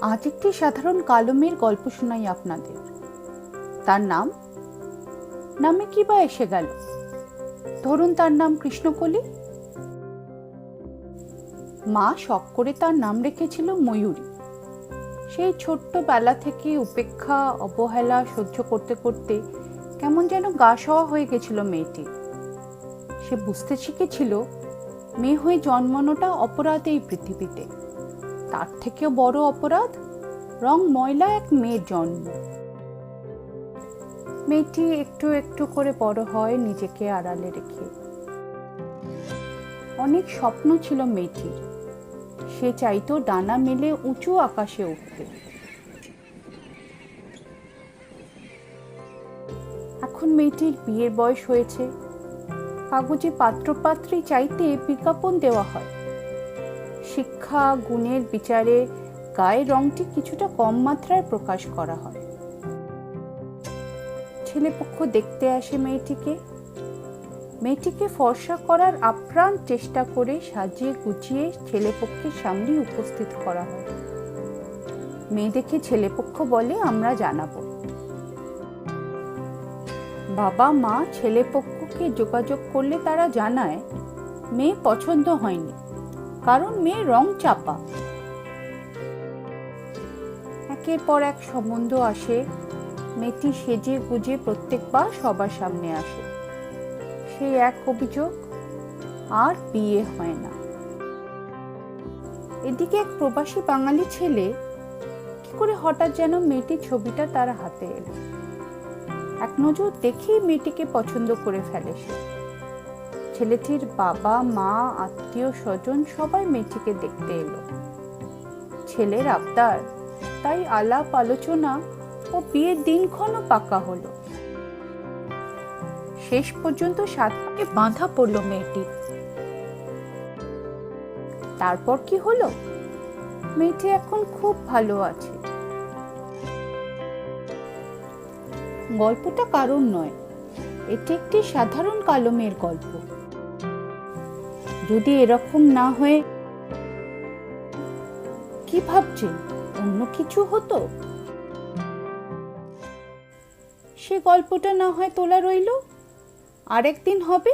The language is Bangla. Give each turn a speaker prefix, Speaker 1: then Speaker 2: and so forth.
Speaker 1: আজ একটি সাধারণ কালো মেয়ের গল্প শোনাই আপনাদের। তার নাম? নামে কি বা এসে গেল? ধরুন তার নাম কৃষ্ণকলি। মা শখ করে তার নাম রেখেছিল ময়ূরী। সেই ছোট্ট বেলা থেকে উপেক্ষা, অবহেলা সহ্য করতে করতে কেমন যেন গা সওয়া হয়ে গেছিল মেয়েটি। সে বুঝতে শিখেছিল, মেয়ে হয়ে জন্মানোটা অপরাধ এই পৃথিবীতে। তার থেকেও বড় অপরাধ রং ময়লা এক মেয়ের জন্ম। মেয়েটি একটু একটু করে বড় হয় নিজেকে আড়ালে রেখে। অনেক স্বপ্ন ছিল মেয়েটির। সে চাইতো ডানা মেলে উঁচু আকাশে উঠতে। এখন মেয়েটির বিয়ের বয়স হয়েছে। কাগজে পাত্রপাত্রী চাইতে বিজ্ঞাপন দেওয়া হয়। শিক্ষা, গুণের বিচারে গায়ের রংটি কিছুটা কম মাত্রায় প্রকাশ করা হয়। ছেলেপক্ষ দেখতে আসে মেয়েটিকে। মেয়েটিকে ফর্সা করার আপ্রাণ চেষ্টা করে সাজিয়ে গুছিয়ে ছেলেপক্ষের সামনে উপস্থিত করা হয়। মেয়ে দেখে ছেলেপক্ষ বলে, আমরা জানাব। বাবা, মা ছেলেপক্ষকে যোগাযোগ করলে তারা জানায়, মেয়ে পছন্দ হয়নি। কারণ মেয়ে রং চাপা। একের পর এক সম্বন্ধ আসে, মেয়েটি সেজে গুজে প্রত্যেকবার সবার সামনে আসে। সেই এক অভিযোগ, আর বিয়ে হয় না। এদিকে এক প্রবাসী বাঙালি ছেলে, কি করে হঠাৎ যেন মেয়েটির ছবিটা তার হাতে এলো। এক নজর দেখেই মেয়েটিকে পছন্দ করে ফেলে সে। ছেলেটির বাবা, মা, আত্মীয়, স্বজন সবাই মেয়েটিকে দেখতে এলো। ছেলের আবদার, তাই আলাপ, আলোচনা ও বিয়ের দিনক্ষণও পাকা হলো। শেষ পর্যন্ত সাত পাকে বাঁধা পড়ল মেয়েটি। তারপর কি হলো? মেয়েটি এখন খুব ভালো আছে। গল্পটা কারণ নয়, এটি একটি সাধারণ কালো মেয়ের গল্প। যদি এরকম না হয়ে কি ভাবছেন? অন্য কিছু হতো? সে গল্পটা না হয় তোলা রইল? আরেকদিন হবে?